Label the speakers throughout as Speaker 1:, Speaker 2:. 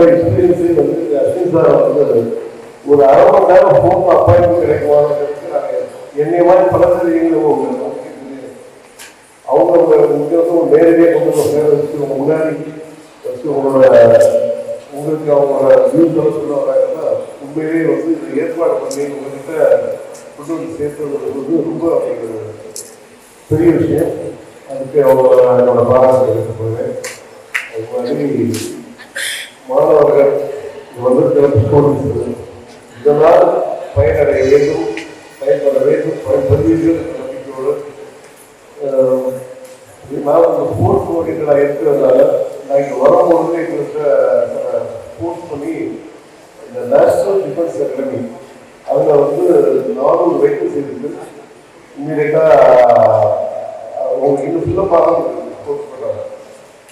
Speaker 1: என்னோட எக்ஸ்பீரியன்ஸே வந்து அஸ்வின் சார் வந்து ஒரு அரை மணி நேரம் ஃபோன் அப்பாயின்மெண்ட் கிடைக்குமான்னு என்னை மாதிரி பல தெரியுங்களோ அவங்க முக்கியத்துவம் நேரடியாக கொண்டு வந்து வச்சு உங்க முன்னாடி வச்சு உங்களோட உங்களுக்கு அவங்களோட வியூஸ் எல்லாம் சொல்லுவாங்கன்னா உண்மையிலேயே வந்து ஏற்பாடு பண்ணி உங்ககிட்ட கொண்டு வந்து சேர்த்துறது வந்து ரொம்ப பெரிய விஷயம். அதுக்கு அவங்க என்னோட பாராட்டு எடுத்து போகிறேன் அது மாதிரி மாணவர்கள் வந்திருக்கிற ஸ்டூடெண்ட்ஸ் இதனால் பயனடைய வேண்டும் பயன்பட வேண்டும் பயன்படுவீர்கள் என்ற நம்பிக்கையோடு அஹ், நான் இந்த ஸ்போர்ட்ஸ் ஓரியன்டாக இருக்கிறதுனால நான் இங்கே வரும்பொழுது எங்களுக்கு ஸ்போர்ட்ஸ் பண்ணி இந்த நேஷனல் டிஃபென்ஸ் அகாடமி அதில் வந்து நானூறு வேகன்சி இருக்குது இம்மீடியட்டாக உங்களுக்கு இன்னும் ஃபில்லப்பாக ஸ்போர்ட்ஸ் பண்ணுறாங்க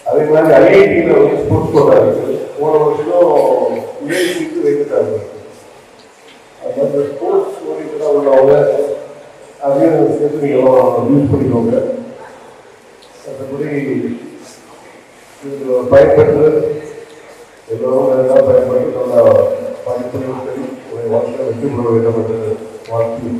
Speaker 1: அதே மாதிரி ஐஐடியில் வந்து ஸ்போர்ட்ஸ் பண்ணுறாங்க போன வருஷம் ஏழு சீட்டு அந்த ஸ்போர்ட்ஸ் ஓரியண்டாக உள்ளவங்க அதையும் சேர்த்துக்கலாம் யூஸ் பண்ணிக்கோங்க. மற்றபடி பயன்படுத்துகிற எல்லோரும் நல்லா பயன்படுத்தி நல்லா படிப்பு வாழ்க்கை வெற்றி பெற வேண்டும்